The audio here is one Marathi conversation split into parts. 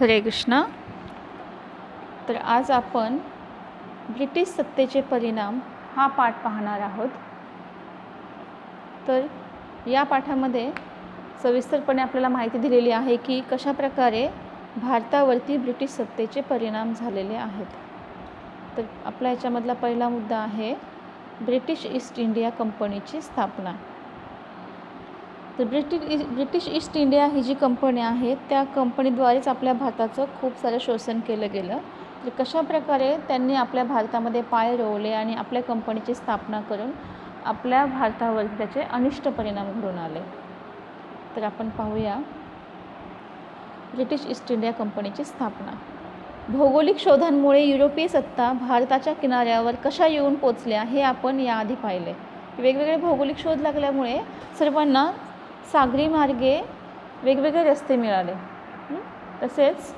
हरे कृष्णा. तर आज आपण ब्रिटिश सत्तेचे परिणाम हा पाठ पाहणार आहोत. तर या पाठामध्ये सविस्तरपणे आपल्याला माहिती दिलेली आहे की कशाप्रकारे भारतावरती ब्रिटिश सत्तेचे परिणाम झालेले आहेत. तर आपला याच्यामधला पहिला मुद्दा आहे ब्रिटिश ईस्ट इंडिया कंपनीची स्थापना. तर ब्रिटिश ब्रिटिश ईस्ट इंडिया ही जी कंपनी आहे त्या कंपनीद्वारेच आपल्या भारताचं खूप सारं शोषण केलं गेलं. तर कशाप्रकारे त्यांनी आपल्या भारतामध्ये पाय रोवले आणि आपल्या कंपनीची स्थापना करून आपल्या भारतावर त्याचे अनिष्ट परिणाम घडून आले? तर आपण पाहूया ब्रिटिश ईस्ट इंडिया कंपनीची स्थापना. भौगोलिक शोधांमुळे युरोपीय सत्ता भारताच्या किनाऱ्यावर कशा येऊन पोचल्या हे आपण याआधी पाहिले. वेगवेगळे भौगोलिक शोध लागल्यामुळे सर्वांना सागरी मार्गे वेगवेगळे रस्ते मिळाले. तसेच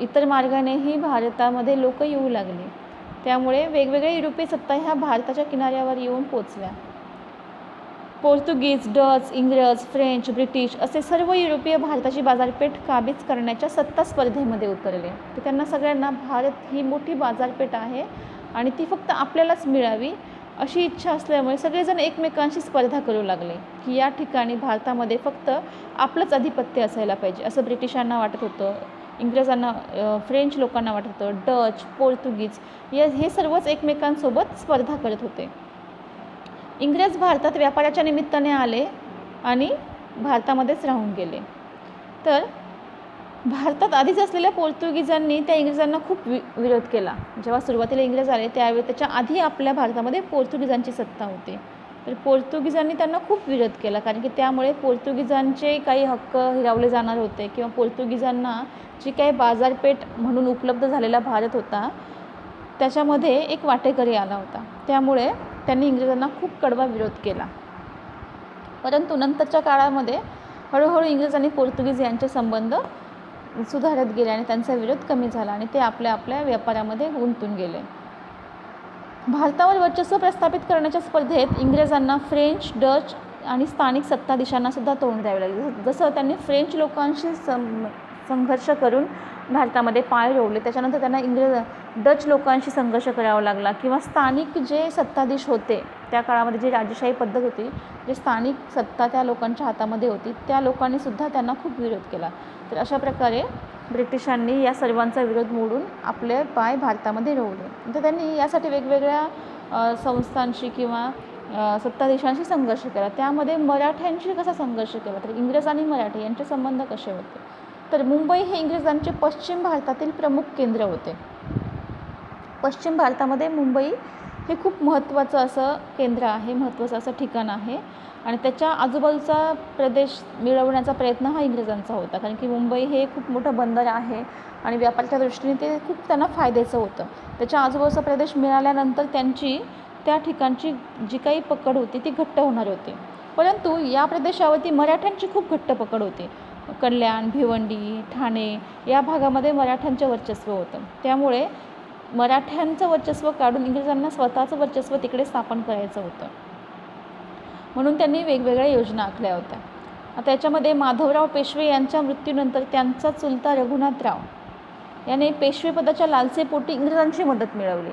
इतर मार्गानेही भारतामध्ये लोक येऊ लागले. त्यामुळे वेगवेगळ्या युरोपीय सत्ता ह्या भारताच्या किनाऱ्यावर येऊन पोचल्या. पोर्तुगीज डच इंग्रज फ्रेंच ब्रिटिश असे सर्व युरोपीय भारताची बाजारपेठ काबीज करण्याच्या सत्ता स्पर्धेमध्ये उतरले. तर त्यांना सगळ्यांना भारत ही मोठी बाजारपेठ आहे आणि ती फक्त आपल्यालाच मिळावी अशी इच्छा असल्यामुळे सगळेजण एकमेकांशी स्पर्धा करू लागले की या ठिकाणी भारतामध्ये फक्त आपलंच आधिपत्य असायला पाहिजे असं ब्रिटिशांना वाटत होतं इंग्रजांना फ्रेंच लोकांना वाटत होतं डच पोर्तुगीज या हे सर्वच एकमेकांसोबत स्पर्धा करत होते. इंग्रज भारतात व्यापाराच्या निमित्ताने आले आणि भारतामध्येच राहून गेले. तर भारतात आधीच असलेल्या पोर्तुगीजांनी त्या इंग्रजांना खूप वि विरोध केला. जेव्हा सुरुवातीला इंग्रज आले त्यावेळी त्याच्या आधी आपल्या भारतामध्ये पोर्तुगीजांची सत्ता होती. तर पोर्तुगीजांनी त्यांना खूप विरोध केला कारण की त्यामुळे पोर्तुगीजांचे काही हक्क हिरावले जाणार होते किंवा पोर्तुगीजांना जी काही बाजारपेठ म्हणून उपलब्ध झालेला भारत होता त्याच्यामध्ये एक वाटेकरी आला होता. त्यामुळे त्यांनी इंग्रजांना खूप कडवा विरोध केला. परंतु नंतरच्या काळामध्ये हळूहळू इंग्रज आणि पोर्तुगीज यांचे संबंध सुधारत गेले आणि त्यांचा विरोध कमी झाला आणि ते आपल्या आपल्या व्यापारामध्ये गुंतून गेले. भारतावर वर्चस्व प्रस्थापित करण्याच्या स्पर्धेत इंग्रजांना फ्रेंच डच आणि स्थानिक सत्ताधीशांना सुद्धा तोंड द्यावे लागले. जसं त्यांनी फ्रेंच लोकांशी सं संघर्ष करून भारतामध्ये पाय रोवले. त्याच्यानंतर त्यांना इंग्रज डच लोकांशी संघर्ष करावा लागला किंवा स्थानिक जे सत्ताधीश होते त्या काळामध्ये जी राजेशाही पद्धत होती जे स्थानिक सत्ता त्या लोकांच्या हातामध्ये होती त्या लोकांनीसुद्धा त्यांना खूप विरोध केला. तर अशा प्रकारे ब्रिटिशांनी या सर्वांचा विरोध मोडून आपले पाय भारतामध्ये रोवले. तर त्यांनी यासाठी वेगवेगळ्या संस्थांशी किंवा सत्ताधीशांशी संघर्ष केला. त्यामध्ये मराठ्यांशी कसा संघर्ष केला? तर इंग्रज आणि मराठी यांचे संबंध कसे होते? तर मुंबई हे इंग्रजांचे पश्चिम भारतातील प्रमुख केंद्र होते. पश्चिम भारतामध्ये मुंबई हे खूप महत्त्वाचं असं केंद्र आहे महत्त्वाचं असं ठिकाण आहे आणि त्याच्या आजूबाजूचा प्रदेश मिळवण्याचा प्रयत्न हा इंग्रजांचा होता. कारण की मुंबई हे खूप मोठं बंदर आहे आणि व्यापाराच्या दृष्टीने ते खूप त्यांना फायद्याचं होतं. त्याच्या आजूबाजूचा प्रदेश मिळाल्यानंतर त्यांची त्या ठिकाणची जी काही पकड होती ती घट्ट होणार होती. परंतु या प्रदेशावरती मराठ्यांची खूप घट्ट पकड होती. कल्याण भिवंडी ठाणे या भागामध्ये मराठ्यांचं वर्चस्व होतं. त्यामुळे मराठ्यांचं वर्चस्व काढून इंग्रजांना स्वतःचं वर्चस्व तिकडे स्थापन करायचं होतं. म्हणून त्यांनी वेगवेगळ्या योजना आखल्या होत्या. आता याच्यामध्ये माधवराव पेशवे यांच्या मृत्यूनंतर त्यांचा चुलता रघुनाथराव. याने पेशवेपदाच्या लालसेपोटी इंग्रजांची मदत मिळवली.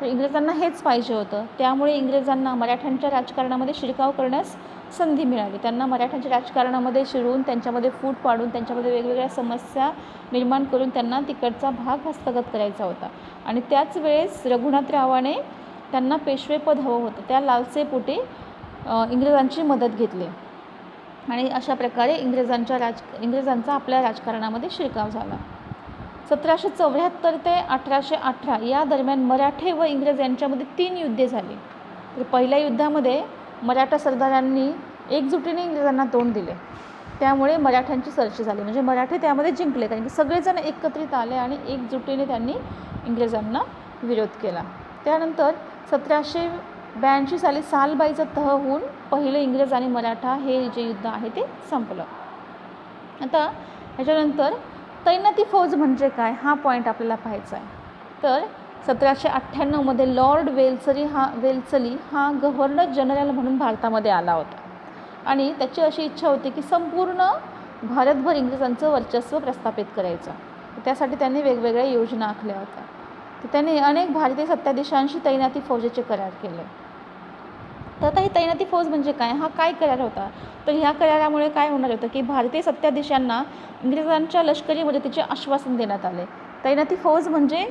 तर इंग्रजांना हेच पाहिजे होतं. त्यामुळे इंग्रजांना मराठ्यांच्या राजकारणामध्ये शिरकाव करण्यास संधी मिळाली. त्यांना मराठ्यांच्या राजकारणामध्ये शिरून त्यांच्यामध्ये फूट पाडून त्यांच्यामध्ये वेगवेगळ्या समस्या निर्माण करून त्यांना तिकडचा भाग हस्तगत करायचा होता. आणि त्याच वेळेस रघुनाथरावाने त्यांना पेशवेपद हवं होतं. त्या लालसेपोटी इंग्रजांची मदत घेतली. आणि अशा प्रकारे इंग्रजांच्या राज इंग्रजांचा आपल्या राजकारणामध्ये शिरकाव झाला. सतराशे चौऱ्याहत्तर ते अठराशे अठरा या दरम्यान मराठे व इंग्रज यांच्यामध्ये तीन युद्धे झाली. तर पहिल्या युद्धामध्ये मराठा सरदारांनी एकजुटीने इंग्रजांना तोंड दिले. त्यामुळे मराठ्यांची सरशी झाली. म्हणजे मराठे त्यामध्ये जिंकले कारण की सगळेजण एकत्रित आले आणि एकजुटीने त्यांनी इंग्रजांना विरोध केला. त्यानंतर सतराशे ब्याऐंशी साली सालबाईचा तह होऊन पहिलं इंग्रज आणि मराठा हे जे युद्ध आहे ते संपलं. आता ह्याच्यानंतर तैनाती फौज म्हणजे काय? हा पॉईंट आपल्याला पाहायचा आहे. तर सतराशे अठ्ठ्याण्णवमध्ये लॉर्ड वेल्सरी हा वेल्सली हा गव्हर्नर जनरल म्हणून भारतामध्ये आला होता. आणि त्याची अशी इच्छा होती की संपूर्ण भारतभर इंग्रजांचं वर्चस्व प्रस्थापित करायचं. त्यासाठी त्यांनी वेगवेगळ्या योजना आखल्या होत्या. तर त्यांनी अनेक भारतीय सत्ताधीशांशी तैनाती फौजेचे करार केले. तर आता ही तैनाती फौज म्हणजे काय? हा काय करार होता? तर ह्या करारामुळे काय होणार होतं की भारतीय सत्ताधीशांना इंग्रजांच्या लष्करी मदतीचे आश्वासन देण्यात आले. तैनाती फौज म्हणजे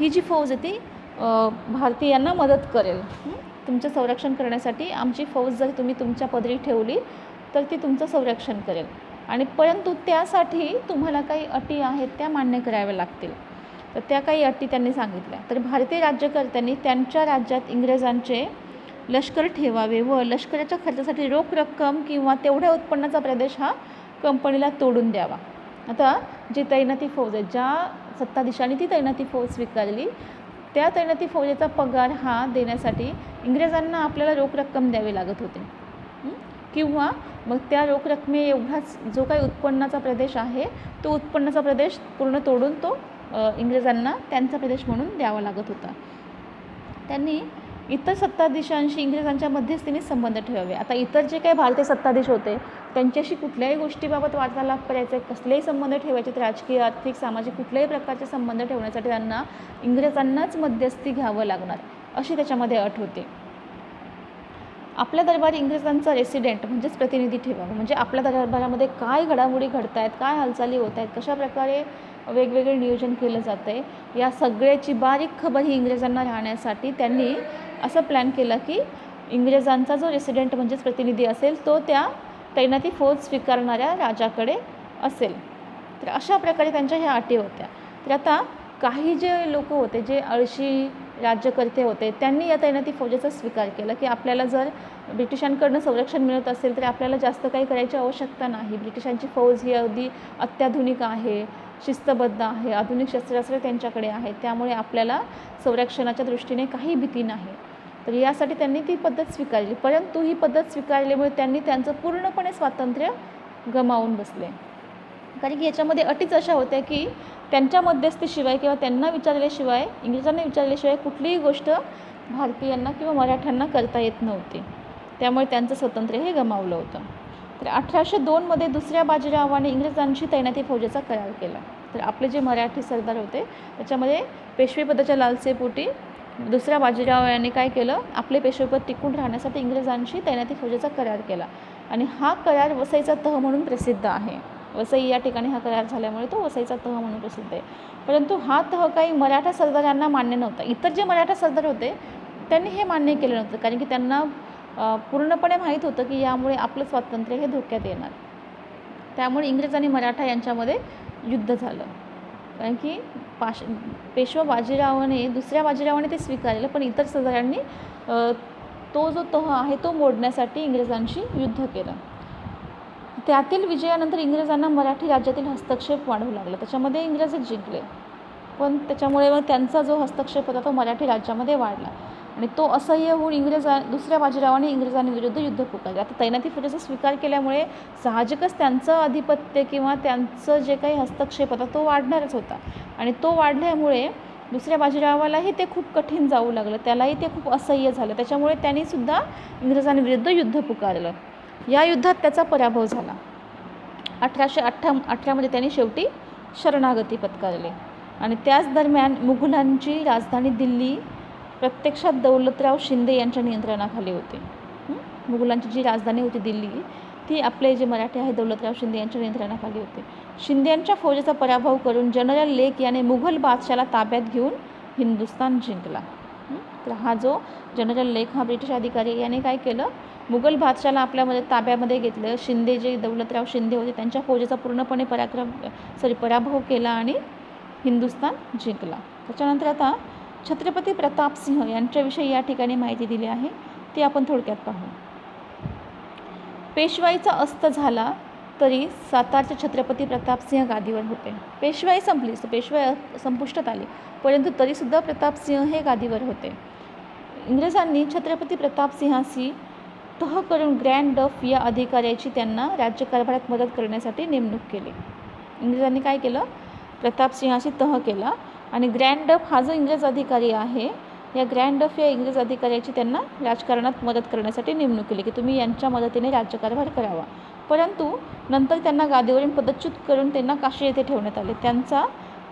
ही जी फौज आहे ती भारतीयांना मदत करेल. तुमचं संरक्षण करण्यासाठी आमची फौज जर तुम्ही तुमच्या पदरी ठेवली तर ती तुमचं संरक्षण करेल. आणि परंतु त्यासाठी तुम्हाला काही अटी आहेत त्या मान्य कराव्या लागतील. तर त्या काही अटी त्यांनी सांगितल्या. तर भारतीय राज्यकर्त्यांनी त्यांच्या राज्यात इंग्रजांचे लष्कर ठेवावे व लष्कराच्या खर्चासाठी रोख रक्कम किंवा तेवढ्या उत्पन्नाचा प्रदेश हा कंपनीला तोडून द्यावा. आता जी तैनाती फौज आहे ज्या सत्ताधीशांनी ती तैनाती फौज स्वीकारली त्या तैनाती फौजेचा पगार हा देण्यासाठी इंग्रजांना आपल्याला रोख रक्कम द्यावी लागत होती. किंवा मग त्या रोख रकमे एवढाच जो काही उत्पन्नाचा प्रदेश आहे तो उत्पन्नाचा प्रदेश पूर्ण तोडून तो इंग्रजांना त्यांचा प्रदेश म्हणून द्यावा लागत होता. त्यांनी इतर सत्ताधीशांशी इंग्रजांच्या मध्यस्थीने संबंध ठेवावे. आता इतर जे काही भारतीय सत्ताधीश होते त्यांच्याशी कुठल्याही गोष्टीबाबत वार्तालाप करायचे कसलेही संबंध ठेवायचे राजकीय आर्थिक सामाजिक कुठल्याही प्रकारचे संबंध ठेवण्यासाठी त्यांना इंग्रजांनाच मध्यस्थी घ्यावं लागणार अशी त्याच्यामध्ये अट होती. आपल्या दरबारी इंग्रजांचा रेसिडेंट म्हणजेच प्रतिनिधी ठेवावा. म्हणजे आपल्या दरबारामध्ये काय घडामोडी घडत आहेत काय हालचाली होत आहेत कशा प्रकारे वेगवेगळे नियोजन केलं जातं आहे या सगळ्याची बारीक खबर ही इंग्रजांना राहण्यासाठी त्यांनी असं प्लॅन केलं की इंग्रजांचा जो रेसिडेंट म्हणजेच प्रतिनिधी असेल तो त्या तैनाती फौज स्वीकारणाऱ्या राजाकडे असेल. तर अशा प्रकारे त्यांच्या ह्या अटी होत्या. तर आता काही जे लोक होते जे अळशी राज्यकर्ते होते. त्यांनी या तैनाती फौजेचा स्वीकार केला की आपल्याला जर ब्रिटिशांकडनं संरक्षण मिळत असेल तर आपल्याला जास्त काही करायची आवश्यकता नाही. ब्रिटिशांची फौज ही अगदी अत्याधुनिक आहे शिस्तबद्ध आहे आधुनिक शस्त्रास्त्र त्यांच्याकडे आहे त्यामुळे आपल्याला संरक्षणाच्या दृष्टीने काही भीती नाही. तर यासाठी त्यांनी ती पद्धत स्वीकारली. परंतु ही पद्धत स्वीकारल्यामुळे त्यांनी त्यांचं पूर्णपणे स्वातंत्र्य गमावून बसले. कारण की याच्यामध्ये अटीच अशा होत्या की त्यांच्या मध्यस्थीशिवाय किंवा त्यांना विचारल्याशिवाय इंग्रजांना विचारल्याशिवाय कुठलीही गोष्ट भारतीयांना किंवा मराठ्यांना करता येत नव्हती. त्यामुळे त्यांचं स्वातंत्र्य हे गमावलं होतं. तर अठराशे दोनमध्ये दुसऱ्या बाजीरावाने इंग्रजांशी तैनाती फौजेचा करार केला. तर आपले जे मराठी सरदार होते त्याच्यामध्ये पेशवेपदाच्या लालसेपोटी दुसऱ्या बाजीराव यांनी काय केलं आपले पेशवेपद टिकून राहण्यासाठी इंग्रजांशी तैनाती फौजेचा करार केला. आणि हा करार वसईचा तह म्हणून प्रसिद्ध आहे. वसई या ठिकाणी हा करार झाल्यामुळे तो वसईचा तह म्हणून प्रसिद्ध आहे. परंतु हा तह काही मराठा सरदारांना मान्य नव्हता. इतर जे मराठा सरदार होते त्यांनी हे मान्य केलं नव्हतं. कारण की त्यांना पूर्णपणे माहीत होतं की यामुळे आपलं स्वातंत्र्य हे धोक्यात येणार. त्यामुळे इंग्रज आणि मराठा यांच्यामध्ये युद्ध झालं. कारण की पाश पेशवा बाजीरावाने दुसऱ्या बाजीरावाने ते स्वीकारलं पण इतर सरदारांनी तो जो तह आहे तो मोडण्यासाठी इंग्रजांशी युद्ध केलं. त्यातील विजयानंतर इंग्रजांना मराठी राज्यातील हस्तक्षेप वाढवू लागला. त्याच्यामध्ये इंग्रजच जिंकले. पण त्याच्यामुळे मग त्यांचा जो हस्तक्षेप होता तो मराठी राज्यामध्ये वाढला. आणि तो असह्य होऊन इंग्रजा दुसऱ्या बाजीरावाने इंग्रजांविरुद्ध युद्ध पुकारले. आता तैनाती फौजेचा स्वीकार केल्यामुळे साहजिकच त्यांचं आधिपत्य किंवा त्यांचं जे काही हस्तक्षेप होता तो वाढणारच होता. आणि तो वाढल्यामुळे दुसऱ्या बाजीरावालाही ते खूप कठीण जाऊ लागलं. त्यालाही ते खूप असह्य झालं. त्याच्यामुळे त्यांनीसुद्धा इंग्रजांविरुद्ध युद्ध पुकारलं. या युद्धात त्याचा पराभव झाला. अठराशे अठ्ठा अठरामध्ये त्यांनी शेवटी शरणागती पत्करली. आणि त्याच दरम्यान मुघलांची राजधानी दिल्ली प्रत्यक्षात दौलतराव शिंदे यांच्या नियंत्रणाखाली होती. मुघलांची जी राजधानी होती दिल्ली ती आपले जे मराठी आहे दौलतराव शिंदे यांच्या नियंत्रणाखाली होते. शिंदे यांच्या फौजेचा पराभव करून जनरल लेक याने मुघल बादशाला ताब्यात घेऊन हिंदुस्थान जिंकला. तर हा जो जनरल लेक हा ब्रिटिश अधिकारी याने काय केलं? मुघल बादशाला आपल्यामध्ये ताब्यामध्ये घेतलं. शिंदे जे दौलतराव शिंदे होते त्यांच्या फौजेचा पूर्णपणे पराक्रम सॉरी पराभव केला आणि हिंदुस्थान जिंकला. त्याच्यानंतर आता छत्रपती प्रतापसिंह यांच्याविषयी या ठिकाणी माहिती दिली आहे. ती आपण थोडक्यात पाहू. पेशवाईचा अस्त झाला तरी सातारचे छत्रपती प्रतापसिंह गादीवर होते. पेशवाई संपली तर पेशवाई संपुष्टात आली. परंतु तरीसुद्धा प्रतापसिंह हे गादीवर होते. इंग्रजांनी छत्रपती प्रतापसिंहाशी तह करून ग्रँड डफ या अधिकाऱ्याची त्यांना राज्यकारभारात मदत करण्यासाठी नेमणूक केली. इंग्रजांनी काय केलं? प्रतापसिंहाशी तह केला आणि ग्रँड डफ हा जो इंग्रज अधिकारी आहे या ग्रँड डफ या इंग्रज अधिकाऱ्याची त्यांना राजकारणात मदत करण्यासाठी नेमणूक केली की तुम्ही यांच्या मदतीने राज्यकारभार करावा. परंतु नंतर त्यांना गादीवरून पदच्युत करून त्यांना काशी येथे ठेवण्यात आले. त्यांचा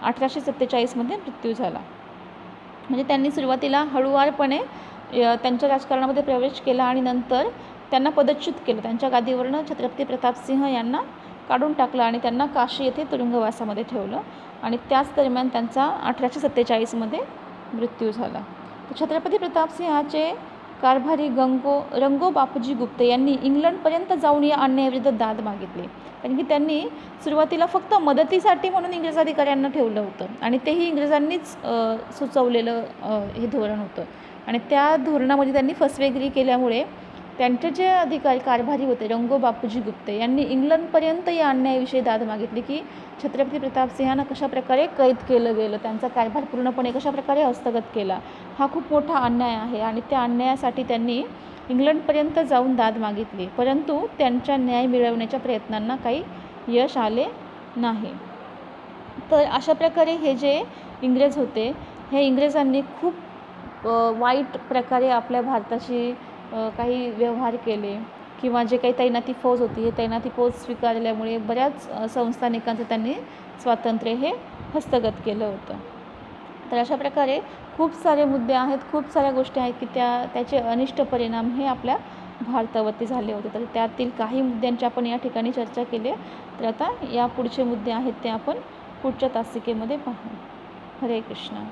अठराशे सत्तेचाळीसमध्ये मृत्यू झाला. म्हणजे त्यांनी सुरुवातीला हळूवारपणे त्यांच्या राजकारणामध्ये प्रवेश केला आणि नंतर त्यांना पदच्युत केलं. त्यांच्या गादीवरनं छत्रपती प्रतापसिंह यांना काढून टाकलं आणि त्यांना काशी येथे तुरुंगवासामध्ये ठेवलं आणि त्याच दरम्यान त्यांचा अठराशे सत्तेचाळीसमध्ये मृत्यू झाला. तर छत्रपती प्रतापसिंहाचे कारभारी गंगो रंगो बापूजी गुप्ते यांनी इंग्लंडपर्यंत जाऊन या अन्यायाविरुद्ध दाद मागितली. कारण की त्यांनी सुरुवातीला फक्त मदतीसाठी म्हणून इंग्रज अधिकाऱ्यांना ठेवलं होतं आणि तेही इंग्रजांनीच सुचवलेलं हे धोरण होतं. आणि त्या धोरणामध्ये त्यांनी फसवेगिरी केल्यामुळे त्यांचे जे अधिकारी कारभारी होते रंगो बापूजी गुप्ते यांनी इंग्लंडपर्यंत या अन्यायाविषयी दाद मागितली की छत्रपती प्रतापसिंहांना कशाप्रकारे कैद केलं गेलं त्यांचा कारभार पूर्णपणे कशाप्रकारे हस्तगत केला हा खूप मोठा अन्याय आहे आणि त्या अन्यायासाठी त्यांनी इंग्लंडपर्यंत जाऊन दाद मागितली. परंतु त्यांच्या न्याय मिळवण्याच्या प्रयत्नांना काही यश आले नाही. तर अशा प्रकारे हे जे इंग्रज होते हे इंग्रजांनी खूप वाईट प्रकारे आपल्या भारताशी काही व्यवहार केले किंवा जे काही तैनाती फौज होती हे तैनाती फौज स्वीकारल्यामुळे बऱ्याच संस्थानिकांचं त्यांनी स्वातंत्र्य हे हस्तगत केलं होतं. तर अशा प्रकारे खूप सारे मुद्दे आहेत खूप साऱ्या गोष्टी आहेत की त्या त्याचे अनिष्ट परिणाम हे आपल्या भारतावरती झाले होते. तर त्यातील काही मुद्द्यांची आपण या ठिकाणी चर्चा केली. तर आता या पुढचे मुद्दे आहेत ते आपण पुढच्या तासिकेमध्ये पाहू. हरे कृष्ण.